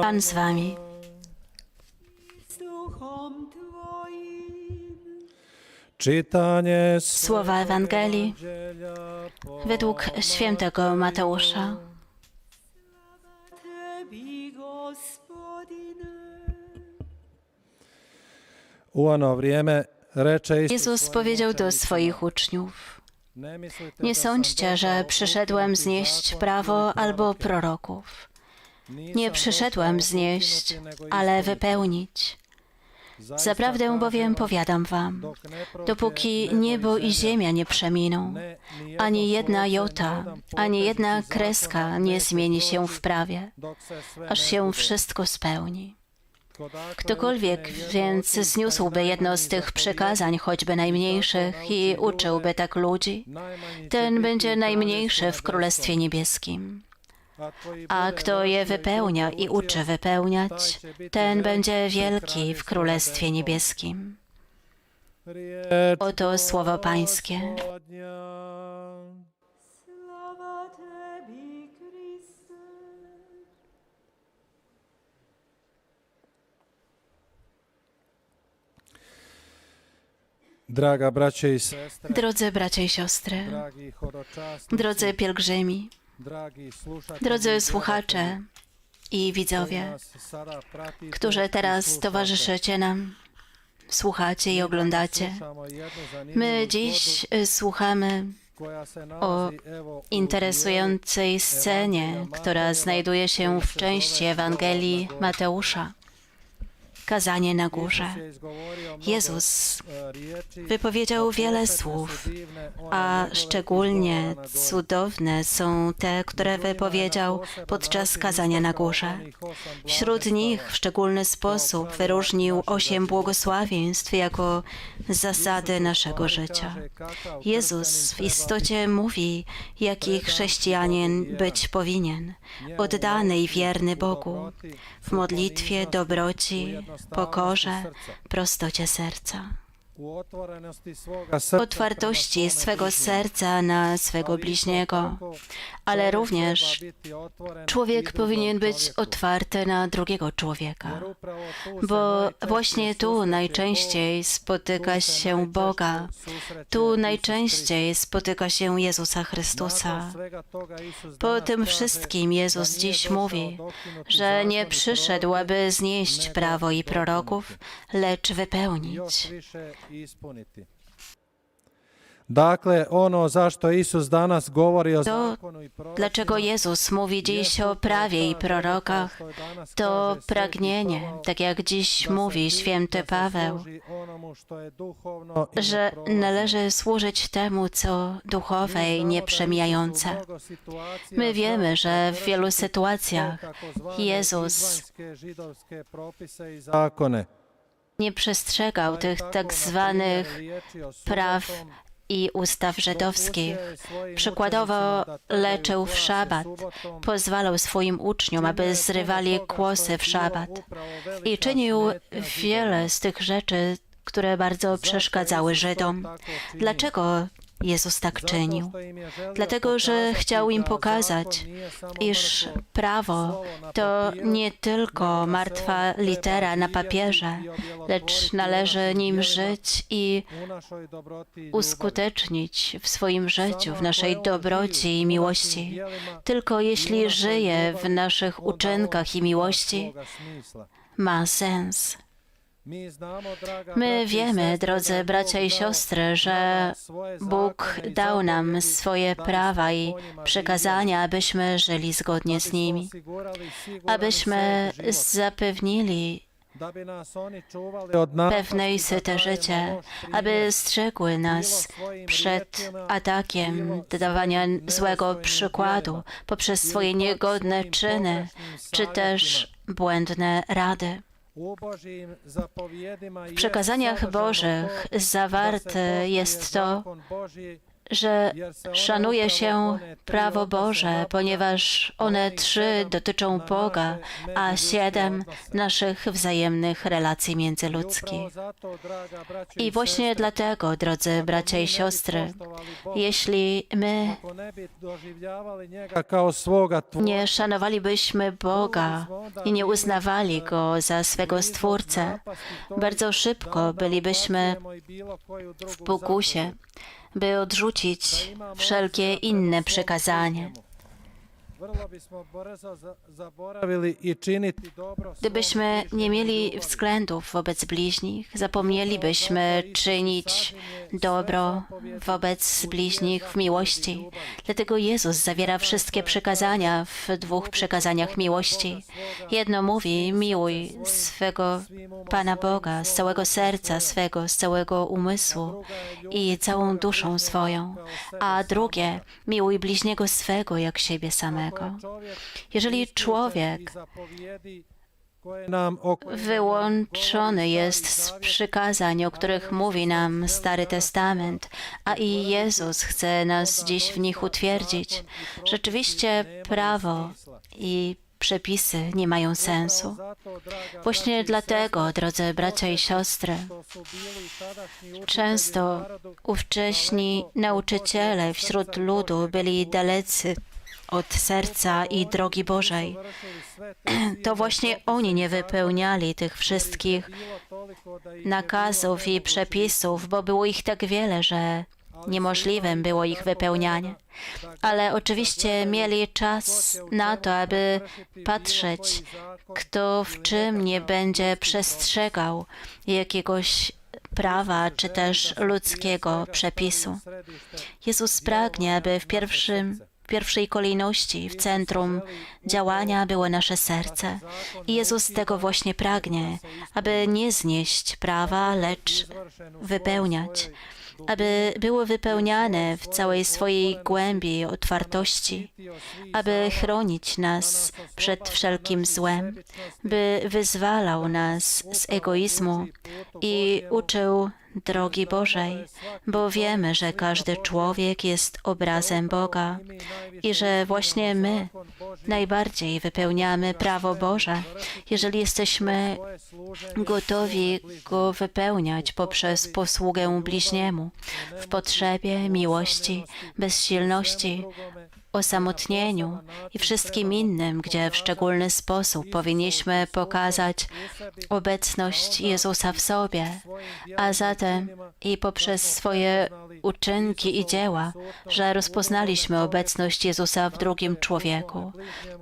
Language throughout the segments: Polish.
Pan z wami. Čitanje Słowa Ewangelii według świętego Mateusza. Jezus powiedział do swoich uczniów: "Ne mislite Nie sądźcie, że przyszedłem znieść prawo albo proroków. Nie przyszedłem znieść, ale wypełnić. Zaprawdę bowiem powiadam wam, dopóki niebo i ziemia nie przeminą, ani jedna jota, ani jedna kreska nie zmieni się w prawie, aż się wszystko spełni. Ktokolwiek więc zniósłby jedno z tych przykazań, choćby najmniejszych, i uczyłby tak ludzi, ten będzie najmniejszy w Królestwie. Niebieskim. A kto je wypełnia i uczy wypełniać, ten będzie wielki w Królestwie Niebieskim. Oto słowo Pańskie. Draga braće i sestre, Drodzy bracia i siostry, dragi drodzy pielgrzymi, dragi drodzy słuchacze i widzowie, którzy teraz towarzyszycie nam, słuchacie i oglądacie. My dziś y, słuchamy o interesującej scenie, która znajduje się w części Ewangelii Mateusza. Kazanie na górze. Jezus wypowiedział wiele słów, a szczególnie cudowne są te, które wypowiedział podczas kazania na górze. Wśród nich w szczególny sposób wyróżnił osiem błogosławieństw jako zasady naszego życia. Jezus w istocie mówi, jaki chrześcijanin być powinien, oddany i wierny Bogu, w modlitwie, dobroci, pokorze, prostocie serca, otwartości swego serca na swego bliźniego, ale również człowiek powinien być otwarty na drugiego człowieka, bo właśnie tu najczęściej spotyka się Boga, tu najczęściej spotyka się Jezusa Chrystusa. Po tym wszystkim Jezus dziś mówi, że nie przyszedł, aby znieść prawo i proroków, lecz wypełnić. Dakle, ono zašto Isus danas govori o To, Dlaczego Jezus mówi dziś o prawie i prorokach? To pragnienie, tak jak dziś mówi święty Paweł, że należy służyć temu, co duchowe i nieprzemijające. My wiemy, że w wielu sytuacjach Jezus zakone nie przestrzegał tych tak zwanych praw i ustaw żydowskich. Przykładowo leczył w szabat, pozwalał swoim uczniom, aby zrywali kłosy w szabat i czynił wiele z tych rzeczy, które bardzo przeszkadzały Żydom. Dlaczego Jezus tak czynił? Dlatego, że chciał im pokazać, iż prawo to nie tylko martwa litera na papierze, lecz należy nim żyć i uskutecznić w swoim życiu, w naszej dobroci i miłości. Tylko jeśli żyje w naszych uczynkach i miłości, ma sens. My wiemy, drodzy bracia i siostry, że Bóg dał nam swoje prawa i przykazania, abyśmy żyli zgodnie z nimi, abyśmy zapewnili pewne i syte życie, aby strzegły nas przed atakiem dawania złego przykładu poprzez swoje niegodne czyny, czy też błędne rady. W przekazaniach Bożych zawarte jest to, że szanuje się prawo Boże, ponieważ one trzy dotyczą Boga, a siedem naszych wzajemnych relacji międzyludzkich. I właśnie dlatego, drodzy bracia i siostry, jeśli my nie szanowalibyśmy Boga i nie uznawali Go za swego Stwórcę, bardzo szybko bylibyśmy w pokusie, by odrzucić wszelkie inne przykazania. Gdybyśmy nie mieli względów wobec bliźnich, zapomnielibyśmy czynić dobro wobec bliźnich w miłości. Dlatego Jezus zawiera wszystkie przykazania w dwóch przykazaniach miłości. Jedno mówi: miłuj swego Pana Boga z całego serca swego, z całego umysłu i całą duszą swoją, a drugie miłuj bliźniego swego jak siebie samego. Jeżeli człowiek wyłączony jest z przykazań, o których mówi nam Stary Testament, a i Jezus chce nas dziś w nich utwierdzić. Rzeczywiście prawo i przepisy nie mają sensu. Właśnie dlatego, drodzy bracia i siostry, często ówcześni nauczyciele wśród ludu byli dalecy od serca i drogi Bożej. To właśnie oni nie wypełniali tych wszystkich nakazów i przepisów, bo było ich tak wiele, że niemożliwym było ich wypełnianie. Ale oczywiście mieli czas na to, aby patrzeć, kto w czym nie będzie przestrzegał jakiegoś prawa czy też ludzkiego przepisu. Jezus pragnie, aby w pierwszym pierwszej kolejności w centrum działania było nasze serce. I Jezus tego właśnie pragnie, aby nie znieść prawa, lecz wypełniać, aby było wypełniane w całej swojej głębi otwartości, aby chronić nas przed wszelkim złem, by wyzwalał nas z egoizmu i uczył drogi Bożej, bo wiemy, że każdy człowiek jest obrazem Boga i że właśnie my najbardziej wypełniamy prawo Boże, jeżeli jesteśmy gotowi go wypełniać poprzez posługę bliźniemu w potrzebie, miłości, bezsilności, osamotnieniu i wszystkim innym, gdzie w szczególny sposób powinniśmy pokazać obecność Jezusa w sobie, a zatem i poprzez swoje uczynki i dzieła, że rozpoznaliśmy obecność Jezusa w drugim człowieku,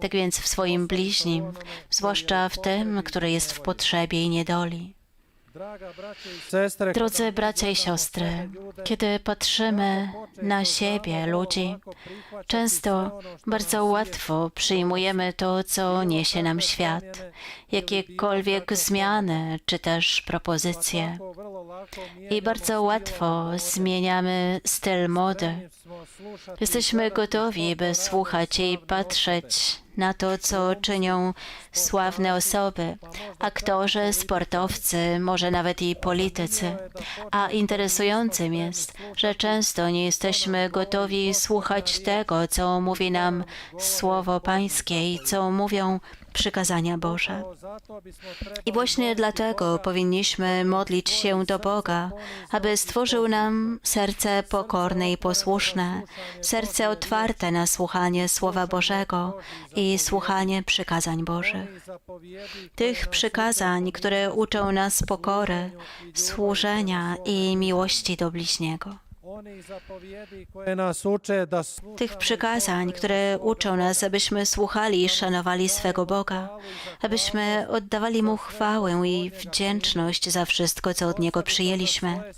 tak więc w swoim bliźnim, zwłaszcza w tym, który jest w potrzebie i niedoli. Drodzy bracia i siostry, kiedy patrzymy na siebie, ludzi, często bardzo łatwo przyjmujemy to, co niesie nam świat, jakiekolwiek zmiany czy też propozycje. I bardzo łatwo zmieniamy styl mody. Jesteśmy gotowi, by słuchać i patrzeć na to, co czynią sławne osoby, aktorzy, sportowcy, może nawet i politycy. A interesującym jest, że często nie jesteśmy gotowi słuchać tego, co mówi nam Słowo Pańskie i co mówią przykazania Boże. I właśnie dlatego powinniśmy modlić się do Boga, aby stworzył nam serce pokorne i posłuszne, serce otwarte na słuchanie Słowa Bożego i słuchanie przykazań Bożych. Tych przykazań, które uczą nas pokory, służenia i miłości do bliźniego. Tych przykazań, które uczą nas, abyśmy słuchali i szanowali swego Boga, abyśmy oddawali Mu chwałę i wdzięczność za wszystko, co od Niego przyjęliśmy,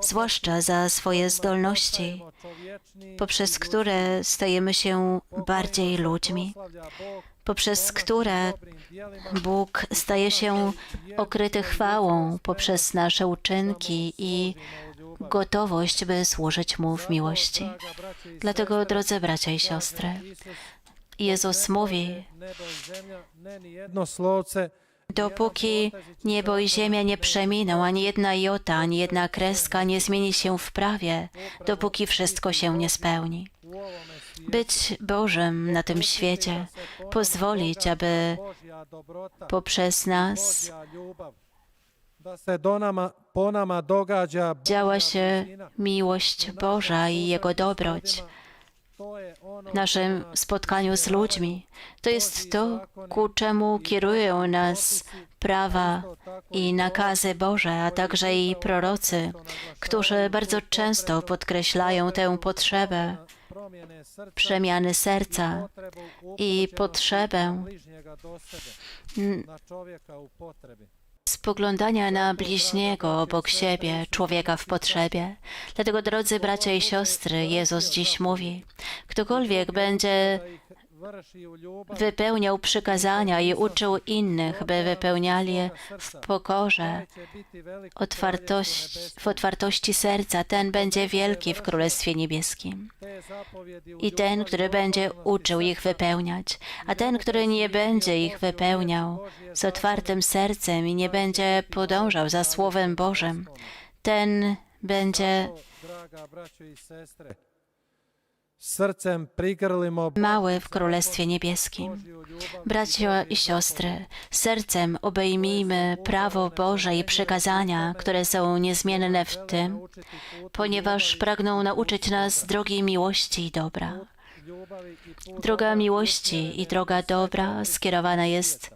zwłaszcza za swoje zdolności, poprzez które stajemy się bardziej ludźmi, poprzez które Bóg staje się okryty chwałą poprzez nasze uczynki i gotowość, by służyć Mu w miłości. Dlatego, drodzy bracia i siostry, Jezus mówi, Dopóki niebo i ziemia nie przeminą, ani jedna jota, ani jedna kreska nie zmieni się w prawie, dopóki wszystko się nie spełni. Być Bożym na tym świecie, pozwolić, aby poprzez nas działa się miłość Boża i Jego dobroć. w naszym spotkaniu z ludźmi. To jest to, ku czemu kierują nas prawa i nakazy Boże, a także i prorocy, którzy bardzo często podkreślają tę potrzebę przemiany serca i potrzebę spoglądania na bliźniego obok siebie, człowieka w potrzebie. Dlatego, drodzy bracia i siostry, Jezus dziś mówi: ktokolwiek będzie Wypełniał przykazania i uczył innych, by wypełniali je w pokorze, otwartość, w otwartości serca, ten będzie wielki w Królestwie Niebieskim. I ten, który będzie uczył ich wypełniać, a ten, który nie będzie ich wypełniał z otwartym sercem i nie będzie podążał za Słowem Bożym, ten będzie Zato, draga braćo i sestre, srcem prigrlimo mały w Królestwie Niebieskim. Bracia i siostry, sercem obejmijmy prawo Boże i przykazania, które są niezmienne w tym, ponieważ pragną nauczyć nas drogi miłości i dobra. Droga miłości i droga dobra skierowana jest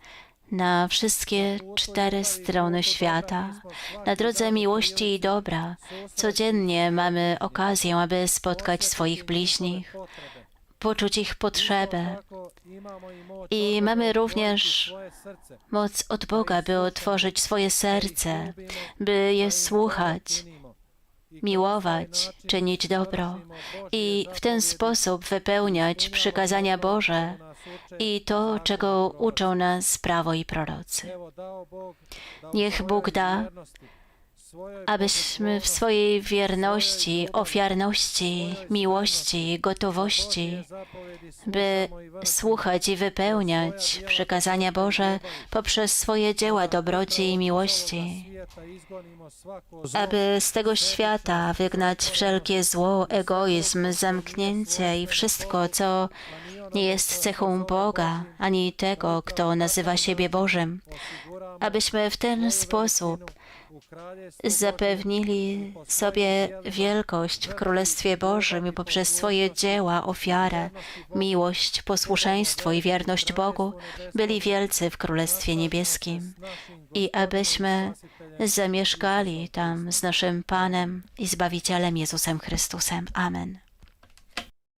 na wszystkie cztery strony świata. Na drodze miłości i dobra codziennie mamy okazję, aby spotkać swoich bliźnich, poczuć ich potrzebę. I mamy również moc od Boga, by otworzyć swoje serce, by je słuchać, miłować, czynić dobro i w ten sposób wypełniać przykazania Boże i to, czego uczą nas prawo i prorocy. Niech Bóg da, abyśmy w swojej wierności, ofiarności, miłości, gotowości, by słuchać i wypełniać przykazania Boże poprzez swoje dzieła dobroci i miłości, aby z tego świata wygnać wszelkie zło, egoizm, zamknięcie i wszystko, co nie jest cechą Boga, ani tego, kto nazywa siebie Bożym, abyśmy w ten sposób zapewnili sobie wielkość w Królestwie Bożym i poprzez swoje dzieła, ofiarę, miłość, posłuszeństwo i wierność Bogu byli wielcy w Królestwie Niebieskim i abyśmy zamieszkali tam z naszym Panem i Zbawicielem Jezusem Chrystusem. Amen.